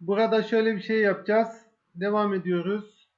Burada şöyle bir şey yapacağız. Devam ediyoruz.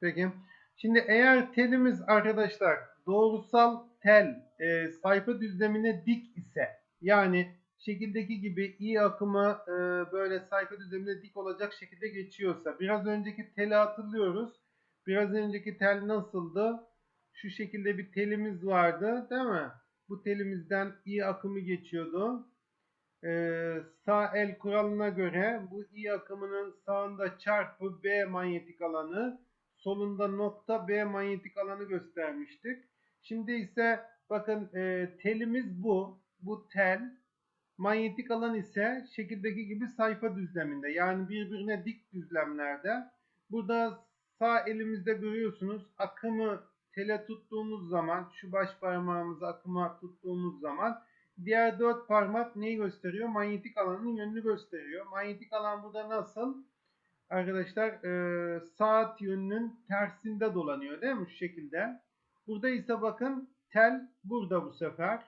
Peki. Şimdi eğer telimiz arkadaşlar doğrusal tel e, sayfa düzlemine dik ise yani şekildeki gibi i akımı e, böyle sayfa düzlemine dik olacak şekilde geçiyorsa biraz önceki teli hatırlıyoruz. Biraz önceki tel nasıldı? Şu şekilde bir telimiz vardı değil mi? Bu telimizden i akımı geçiyordu. Ee, sağ el kuralına göre bu i akımının sağında çarpı b manyetik alanı solunda nokta b manyetik alanı göstermiştik. Şimdi ise bakın e, telimiz bu. Bu tel. Manyetik alan ise şekildeki gibi sayfa düzleminde. Yani birbirine dik düzlemlerde. Burada sağ elimizde görüyorsunuz akımı tele tuttuğumuz zaman şu baş parmağımızı akıma tuttuğumuz zaman diğer dört parmak neyi gösteriyor? Manyetik alanın yönünü gösteriyor. Manyetik alan burada nasıl? Arkadaşlar e, saat yönünün tersinde dolanıyor değil mi? Şu şekilde. Burada ise bakın tel burada bu sefer.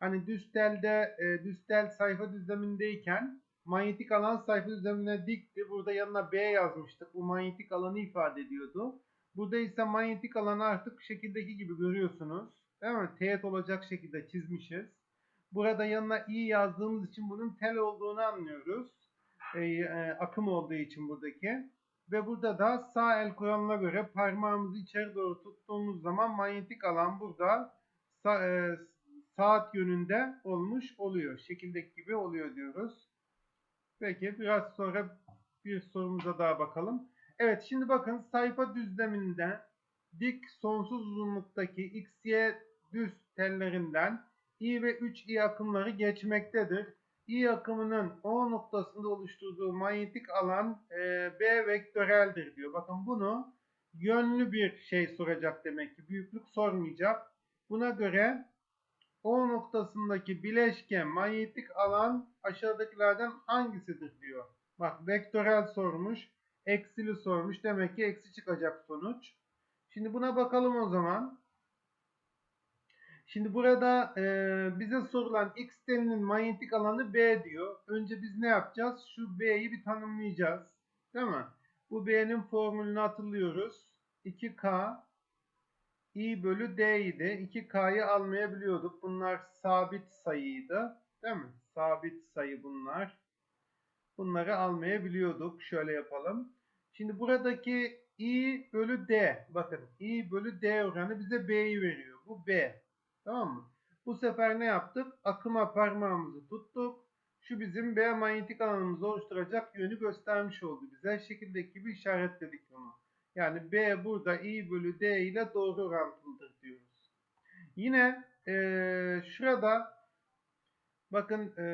Hani düz telde e, düz tel sayfa düzlemindeyken manyetik alan sayfa düzlemine dikti. Burada yanına B yazmıştık. Bu manyetik alanı ifade ediyordu. Burada ise manyetik alanı artık şekildeki gibi görüyorsunuz. Değil mi? Teğet olacak şekilde çizmişiz. Burada yanına i yazdığımız için bunun tel olduğunu anlıyoruz. E, e, akım olduğu için buradaki. Ve burada da sağ el kuralına göre parmağımızı içeri doğru tuttuğumuz zaman manyetik alan burada sa e, saat yönünde olmuş oluyor. Şekildeki gibi oluyor diyoruz. Peki biraz sonra bir sorumuza daha bakalım. Evet şimdi bakın sayfa düzleminde dik sonsuz uzunluktaki x, y düz tellerinden i ve 3i akımları geçmektedir. i akımının O noktasında oluşturduğu manyetik alan e, B vektöreldir diyor. Bakın bunu yönlü bir şey soracak demek ki. Büyüklük sormayacak. Buna göre O noktasındaki bileşke manyetik alan aşağıdakilerden hangisidir diyor. Bak vektörel sormuş. Eksili sormuş. Demek ki eksi çıkacak sonuç. Şimdi buna bakalım o zaman. Şimdi burada e, bize sorulan x telinin manyetik alanı B diyor. Önce biz ne yapacağız? Şu B'yi bir tanımlayacağız. Değil mi? Bu B'nin formülünü hatırlıyoruz. 2K I bölü D idi. 2K'yı almayabiliyorduk. Bunlar sabit sayıydı. Değil mi? Sabit sayı bunlar. Bunları almayabiliyorduk. Şöyle yapalım. Şimdi buradaki I bölü D. Bakın I bölü D oranı bize B'yi veriyor. Bu B. Tamam mı? Bu sefer ne yaptık? Akıma parmağımızı tuttuk. Şu bizim B manyetik alanımızı oluşturacak yönü göstermiş oldu bize. Şekildeki gibi işaretledik bunu. Yani B burada I bölü D ile doğru orantılıdır diyoruz. Yine e, şurada bakın e,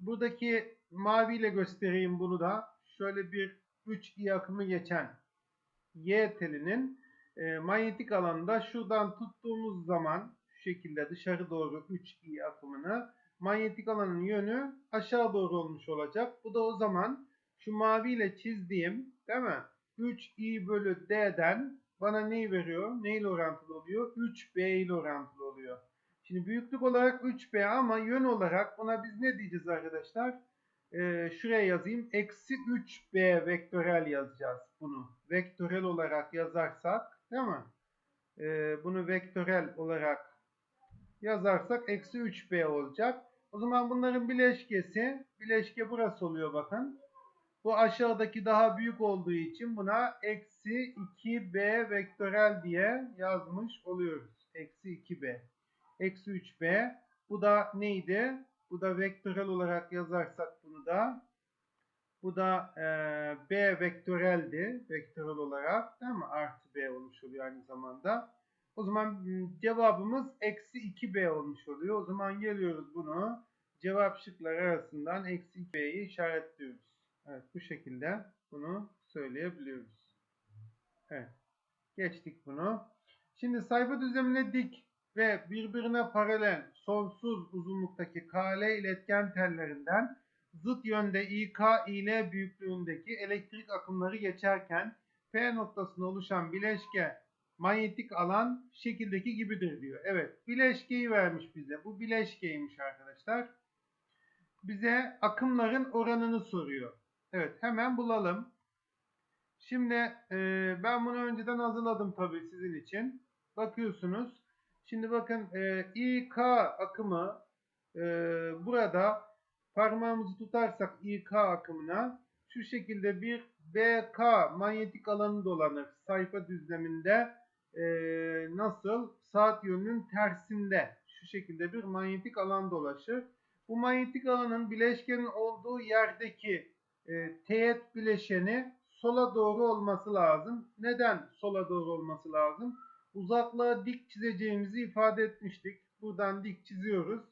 buradaki maviyle göstereyim bunu da. Şöyle bir 3 I akımı geçen Y telinin e, manyetik alanda şuradan tuttuğumuz zaman şekilde dışarı doğru 3i akımını manyetik alanın yönü aşağı doğru olmuş olacak. Bu da o zaman şu maviyle çizdiğim değil mi? 3i bölü d'den bana neyi veriyor? Neyle orantılı oluyor? 3b ile orantılı oluyor. Şimdi büyüklük olarak 3b ama yön olarak buna biz ne diyeceğiz arkadaşlar? Ee, şuraya yazayım. Eksi 3b vektörel yazacağız bunu. Vektörel olarak yazarsak değil mi? Ee, bunu vektörel olarak yazarsak eksi 3b olacak. O zaman bunların bileşkesi, bileşke burası oluyor bakın. Bu aşağıdaki daha büyük olduğu için buna eksi 2b vektörel diye yazmış oluyoruz. Eksi 2b. Eksi 3b. Bu da neydi? Bu da vektörel olarak yazarsak bunu da. Bu da e, b vektöreldi. Vektörel olarak değil mi? Artı b olmuş oluyor aynı zamanda. O zaman cevabımız eksi 2b olmuş oluyor. O zaman geliyoruz bunu cevap şıkları arasından eksi 2b'yi işaretliyoruz. Evet bu şekilde bunu söyleyebiliyoruz. Evet. Geçtik bunu. Şimdi sayfa düzlemine dik ve birbirine paralel sonsuz uzunluktaki KL iletken tellerinden zıt yönde İK ile büyüklüğündeki elektrik akımları geçerken P noktasında oluşan bileşke manyetik alan şekildeki gibidir diyor. Evet bileşkeyi vermiş bize. Bu bileşkeymiş arkadaşlar. Bize akımların oranını soruyor. Evet hemen bulalım. Şimdi e, ben bunu önceden hazırladım tabii sizin için. Bakıyorsunuz. Şimdi bakın e, İK akımı e, burada parmağımızı tutarsak İK akımına şu şekilde bir BK manyetik alanı dolanır. Sayfa düzleminde e, nasıl? Saat yönünün tersinde şu şekilde bir manyetik alan dolaşır. Bu manyetik alanın bileşkenin olduğu yerdeki e, teğet bileşeni sola doğru olması lazım. Neden sola doğru olması lazım? Uzaklığa dik çizeceğimizi ifade etmiştik. Buradan dik çiziyoruz.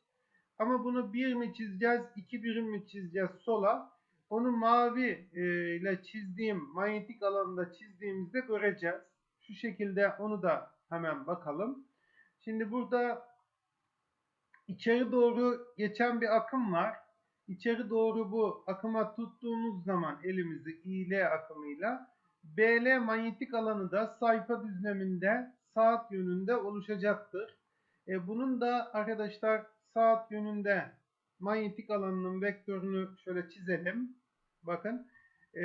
Ama bunu bir mi çizeceğiz, iki birim mi çizeceğiz sola? Onu mavi e, ile çizdiğim manyetik alanında çizdiğimizde göreceğiz. Şu şekilde onu da hemen bakalım. Şimdi burada içeri doğru geçen bir akım var. İçeri doğru bu akıma tuttuğumuz zaman elimizi IL akımıyla BL manyetik alanı da sayfa düzleminde saat yönünde oluşacaktır. E, bunun da arkadaşlar saat yönünde manyetik alanının vektörünü şöyle çizelim. Bakın e,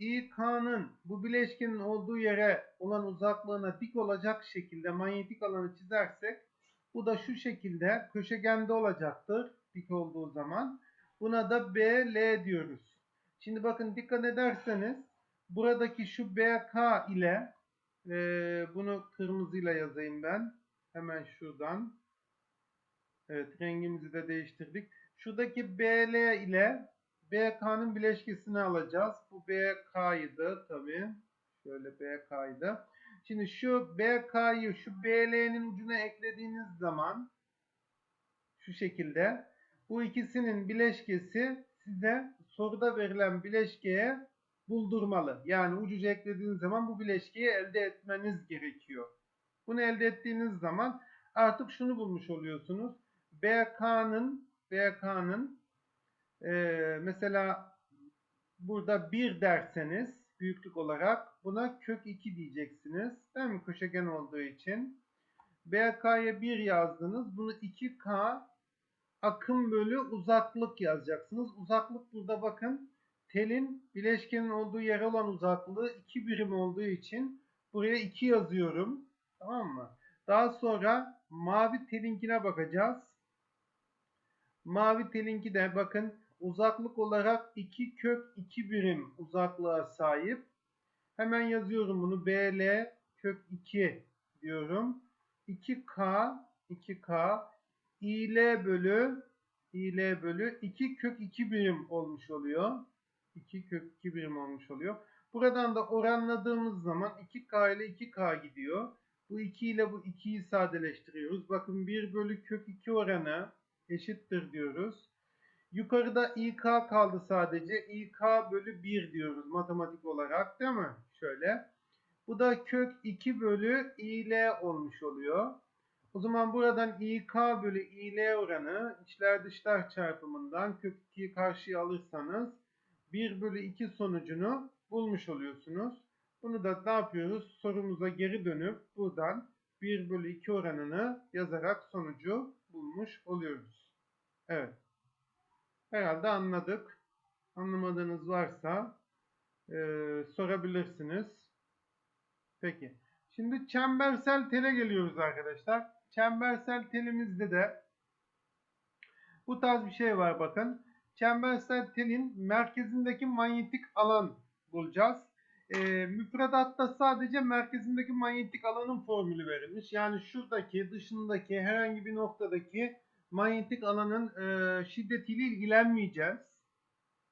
İK'nın bu bileşkenin olduğu yere olan uzaklığına dik olacak şekilde manyetik alanı çizersek bu da şu şekilde köşegende olacaktır dik olduğu zaman. Buna da BL diyoruz. Şimdi bakın dikkat ederseniz buradaki şu BK ile e, bunu kırmızıyla yazayım ben. Hemen şuradan. Evet rengimizi de değiştirdik. Şuradaki BL ile BK'nın bileşkesini alacağız. Bu BK'ydı tabii. Şöyle BK'ydı. Şimdi şu BK'yı şu BL'nin ucuna eklediğiniz zaman şu şekilde bu ikisinin bileşkesi size soruda verilen bileşkeye buldurmalı. Yani ucuca eklediğiniz zaman bu bileşkeyi elde etmeniz gerekiyor. Bunu elde ettiğiniz zaman artık şunu bulmuş oluyorsunuz. BK'nın BK'nın e, mesela burada 1 derseniz büyüklük olarak buna kök 2 diyeceksiniz. Değil mi? Köşegen olduğu için. BK'ya 1 yazdınız. Bunu 2K akım bölü uzaklık yazacaksınız. Uzaklık burada bakın telin bileşkenin olduğu yere olan uzaklığı 2 birim olduğu için buraya 2 yazıyorum. Tamam mı? Daha sonra mavi telinkine bakacağız. Mavi telinki de bakın uzaklık olarak 2 kök 2 birim uzaklığa sahip. Hemen yazıyorum bunu. BL kök 2 diyorum. 2K 2K İL bölü İL bölü 2 kök 2 birim olmuş oluyor. 2 kök 2 birim olmuş oluyor. Buradan da oranladığımız zaman 2K ile 2K gidiyor. Bu 2 ile bu 2'yi sadeleştiriyoruz. Bakın 1 bölü kök 2 oranı eşittir diyoruz. Yukarıda İK kaldı sadece. İK bölü 1 diyoruz matematik olarak değil mi? Şöyle. Bu da kök 2 bölü İL olmuş oluyor. O zaman buradan İK bölü İL oranı içler dışlar çarpımından kök 2'yi karşıya alırsanız 1 bölü 2 sonucunu bulmuş oluyorsunuz. Bunu da ne yapıyoruz? Sorumuza geri dönüp buradan 1 bölü 2 oranını yazarak sonucu bulmuş oluyoruz. Evet. Herhalde anladık. Anlamadığınız varsa e, sorabilirsiniz. Peki. Şimdi çembersel tele geliyoruz arkadaşlar. Çembersel telimizde de bu tarz bir şey var bakın. Çembersel telin merkezindeki manyetik alan bulacağız. E, müfredatta sadece merkezindeki manyetik alanın formülü verilmiş. Yani şuradaki dışındaki herhangi bir noktadaki manyetik alanın e, şiddetiyle ilgilenmeyeceğiz.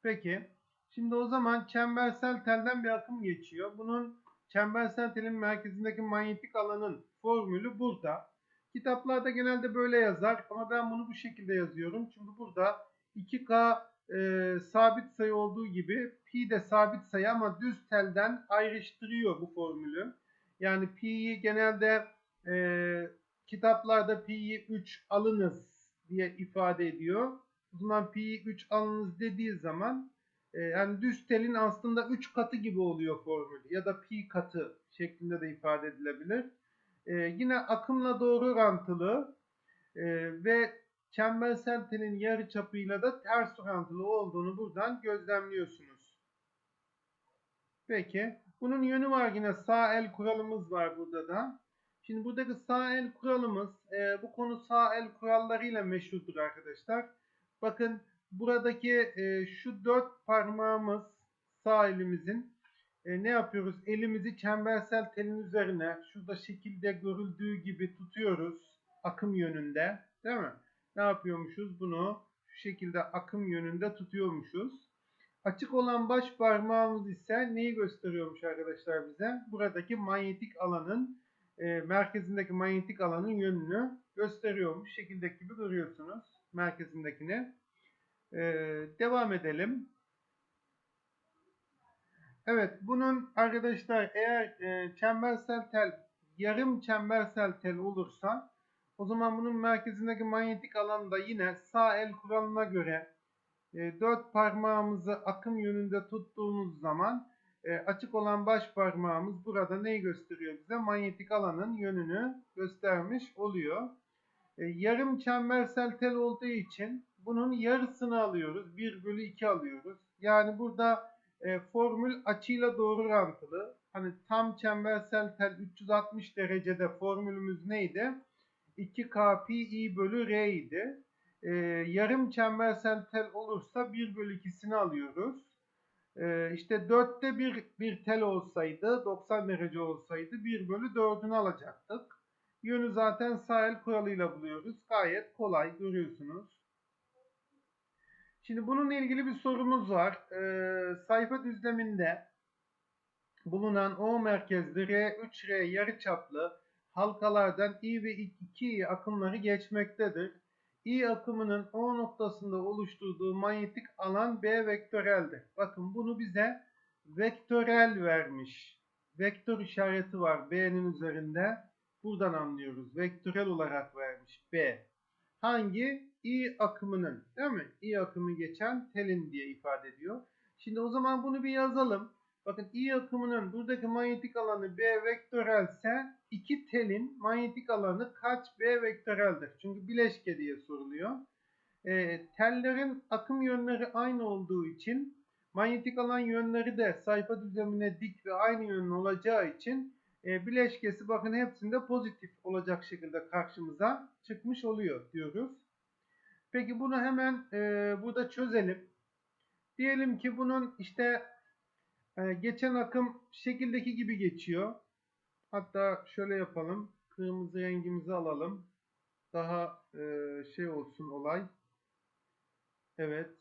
Peki. Şimdi o zaman çembersel telden bir akım geçiyor. Bunun çembersel telin merkezindeki manyetik alanın formülü burada. Kitaplarda genelde böyle yazar ama ben bunu bu şekilde yazıyorum. Çünkü burada 2K e, sabit sayı olduğu gibi pi de sabit sayı ama düz telden ayrıştırıyor bu formülü. Yani pi'yi genelde e, kitaplarda pi'yi 3 alınız diye ifade ediyor. O zaman pi'yi 3 alınız dediği zaman e, yani düz telin aslında 3 katı gibi oluyor formül ya da pi katı şeklinde de ifade edilebilir. E, yine akımla doğru orantılı e, ve çembersel telin yarı çapıyla da ters orantılı olduğunu buradan gözlemliyorsunuz. Peki. Bunun yönü var yine sağ el kuralımız var burada da. Şimdi buradaki sağ el kuralımız e, bu konu sağ el kurallarıyla meşhurdur arkadaşlar. Bakın buradaki e, şu dört parmağımız sağ elimizin e, ne yapıyoruz? Elimizi çembersel telin üzerine şurada şekilde görüldüğü gibi tutuyoruz akım yönünde. Değil mi? Ne yapıyormuşuz? Bunu şu şekilde akım yönünde tutuyormuşuz. Açık olan baş parmağımız ise neyi gösteriyormuş arkadaşlar bize? Buradaki manyetik alanın e, merkezindeki manyetik alanın yönünü gösteriyormuş. Şekildeki gibi görüyorsunuz merkezindekini. E, devam edelim. Evet bunun arkadaşlar eğer e, çembersel tel yarım çembersel tel olursa o zaman bunun merkezindeki manyetik alanda yine sağ el kuralına göre e, dört parmağımızı akım yönünde tuttuğumuz zaman e, açık olan baş parmağımız burada neyi gösteriyor bize? Manyetik alanın yönünü göstermiş oluyor. E, yarım çembersel tel olduğu için bunun yarısını alıyoruz. 1 bölü 2 alıyoruz. Yani burada e, formül açıyla doğru orantılı. Hani tam çembersel tel 360 derecede formülümüz neydi? 2K pi bölü r idi. E, yarım çembersel tel olursa 1 bölü 2'sini alıyoruz. E, işte 4'te bir, bir tel olsaydı 90 derece olsaydı 1 bölü 4'ünü alacaktık. Yönü zaten sağ el kuralıyla buluyoruz. Gayet kolay görüyorsunuz. Şimdi bununla ilgili bir sorumuz var. Ee, sayfa düzleminde bulunan O merkezli R3R yarıçaplı halkalardan I ve 2I akımları geçmektedir. I akımının O noktasında oluşturduğu manyetik alan B vektöreldir. Bakın bunu bize vektörel vermiş. Vektör işareti var B'nin üzerinde. Buradan anlıyoruz. Vektörel olarak vermiş B. Hangi? I akımının değil mi? I akımı geçen telin diye ifade ediyor. Şimdi o zaman bunu bir yazalım. Bakın I akımının buradaki manyetik alanı B vektörelse iki telin manyetik alanı kaç B vektöreldir? Çünkü bileşke diye soruluyor. E, tellerin akım yönleri aynı olduğu için manyetik alan yönleri de sayfa düzlemine dik ve aynı yönlü olacağı için e, bileşkesi bakın hepsinde pozitif olacak şekilde karşımıza çıkmış oluyor diyoruz. Peki bunu hemen e, burada çözelim. Diyelim ki bunun işte e, geçen akım şekildeki gibi geçiyor. Hatta şöyle yapalım. Kırmızı rengimizi alalım. Daha e, şey olsun olay. Evet.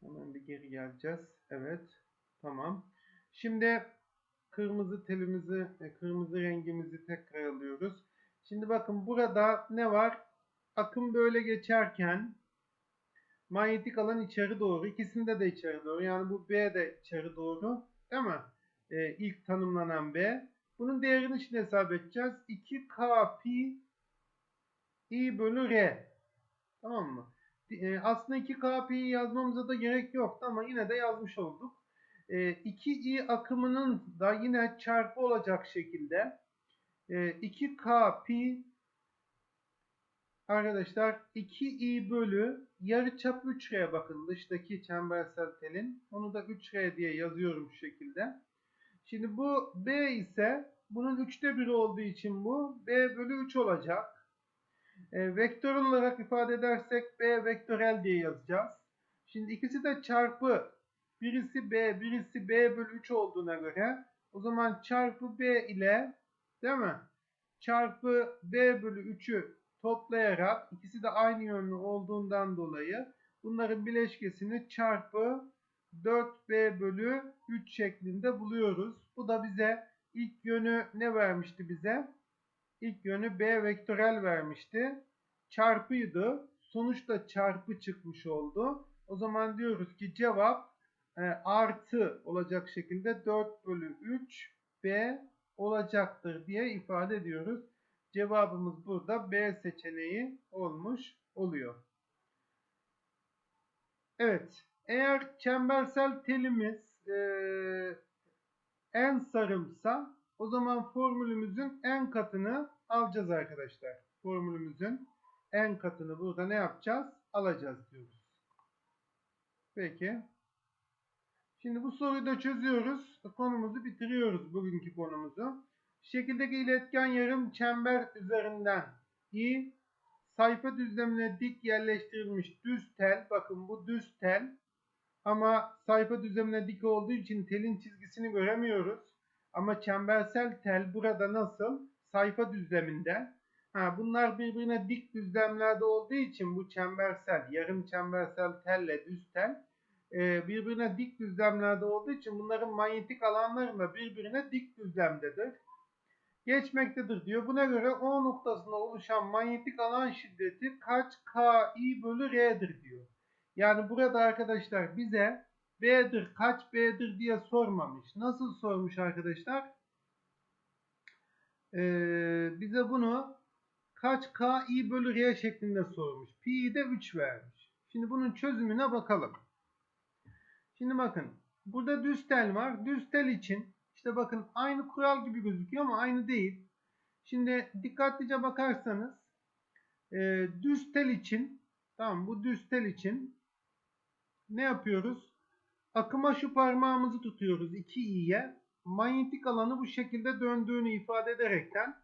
Hemen bir geri geleceğiz. Evet. Tamam. Şimdi kırmızı telimizi, e, kırmızı rengimizi tekrar alıyoruz. Şimdi bakın burada ne var? Akım böyle geçerken manyetik alan içeri doğru. İkisinde de içeri doğru. Yani bu B de içeri doğru. Değil mi? Ee, ilk tanımlanan B. Bunun değerini şimdi hesap edeceğiz. 2K pi I bölü R. Tamam mı? Ee, aslında 2K pi yazmamıza da gerek yoktu ama yine de yazmış olduk. Ee, 2I akımının da yine çarpı olacak şekilde e, 2K pi Arkadaşlar 2i bölü yarıçap 3r bakın dıştaki çembersel telin. Onu da 3r diye yazıyorum şu şekilde. Şimdi bu b ise bunun 3'te 1 olduğu için bu b bölü 3 olacak. E, vektör olarak ifade edersek b vektörel diye yazacağız. Şimdi ikisi de çarpı birisi b birisi b bölü 3 olduğuna göre o zaman çarpı b ile değil mi? Çarpı b bölü 3'ü toplayarak ikisi de aynı yönlü olduğundan dolayı bunların bileşkesini çarpı 4b bölü 3 şeklinde buluyoruz. Bu da bize ilk yönü ne vermişti bize? İlk yönü b vektörel vermişti. Çarpıydı. Sonuçta çarpı çıkmış oldu. O zaman diyoruz ki cevap e, artı olacak şekilde 4 bölü 3 b olacaktır diye ifade ediyoruz. Cevabımız burada B seçeneği olmuş oluyor. Evet. Eğer çembersel telimiz e, en sarımsa o zaman formülümüzün en katını alacağız arkadaşlar. Formülümüzün en katını burada ne yapacağız? Alacağız diyoruz. Peki. Şimdi bu soruyu da çözüyoruz. Konumuzu bitiriyoruz bugünkü konumuzu. Şekildeki iletken yarım çember üzerinden i sayfa düzlemine dik yerleştirilmiş düz tel. Bakın bu düz tel. Ama sayfa düzlemine dik olduğu için telin çizgisini göremiyoruz. Ama çembersel tel burada nasıl? Sayfa düzleminde. Ha, bunlar birbirine dik düzlemlerde olduğu için bu çembersel, yarım çembersel telle düz tel e, birbirine dik düzlemlerde olduğu için bunların manyetik alanları da birbirine dik düzlemdedir. Geçmektedir diyor. Buna göre O noktasında oluşan manyetik alan şiddeti kaç KI bölü R'dir diyor. Yani burada arkadaşlar bize B'dir kaç B'dir diye sormamış. Nasıl sormuş arkadaşlar? Ee, bize bunu kaç KI bölü R şeklinde sormuş. Pi'yi de 3 vermiş. Şimdi bunun çözümüne bakalım. Şimdi bakın burada düz tel var. Düz tel için işte bakın aynı kural gibi gözüküyor ama aynı değil. Şimdi dikkatlice bakarsanız e, düz tel için tamam bu düz tel için ne yapıyoruz? Akıma şu parmağımızı tutuyoruz 2 i'ye. Manyetik alanı bu şekilde döndüğünü ifade ederekten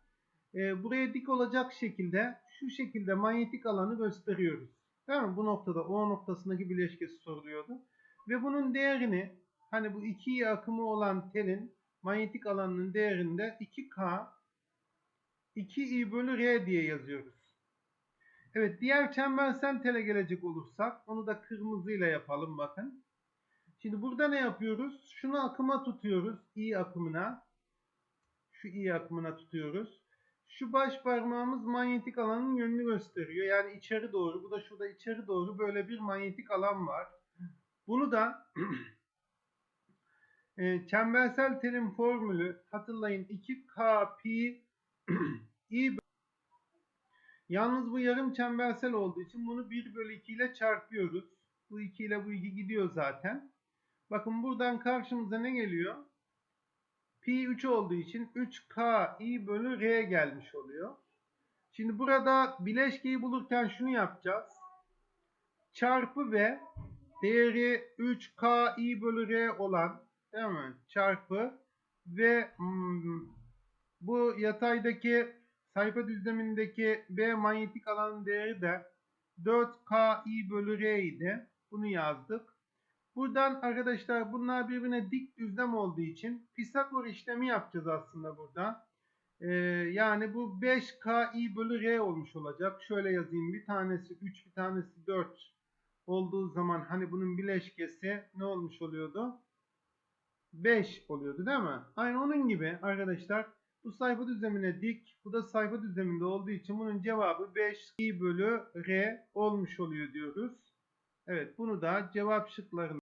e, buraya dik olacak şekilde şu şekilde manyetik alanı gösteriyoruz. Değil mi? Bu noktada O noktasındaki bileşkesi soruluyordu. Ve bunun değerini hani bu 2i akımı olan telin manyetik alanının değerinde 2K 2i bölü R diye yazıyoruz. Evet diğer çembersel tele gelecek olursak onu da kırmızıyla yapalım bakın. Şimdi burada ne yapıyoruz? Şunu akıma tutuyoruz. i akımına. Şu i akımına tutuyoruz. Şu baş parmağımız manyetik alanın yönünü gösteriyor. Yani içeri doğru. Bu da şurada içeri doğru böyle bir manyetik alan var. Bunu da e, çembersel telin formülü hatırlayın 2K pi i Yalnız bu yarım çembersel olduğu için bunu 1 bölü 2 ile çarpıyoruz. Bu 2 ile bu 2 gidiyor zaten. Bakın buradan karşımıza ne geliyor? Pi 3 olduğu için 3K i bölü R gelmiş oluyor. Şimdi burada bileşkeyi bulurken şunu yapacağız. Çarpı ve değeri 3K i bölü R olan değil mi? Çarpı ve hmm, bu yataydaki sayfa düzlemindeki B manyetik alanın değeri de 4K i bölü R idi. Bunu yazdık. Buradan arkadaşlar bunlar birbirine dik düzlem olduğu için Pisagor işlemi yapacağız aslında burada. Ee, yani bu 5K i bölü R olmuş olacak. Şöyle yazayım. Bir tanesi 3, bir tanesi 4 olduğu zaman hani bunun bileşkesi ne olmuş oluyordu? 5 oluyordu değil mi? Aynı onun gibi arkadaşlar bu sayfa düzlemine dik, bu da sayfa düzleminde olduğu için bunun cevabı 5 i bölü R olmuş oluyor diyoruz. Evet bunu da cevap şıklarında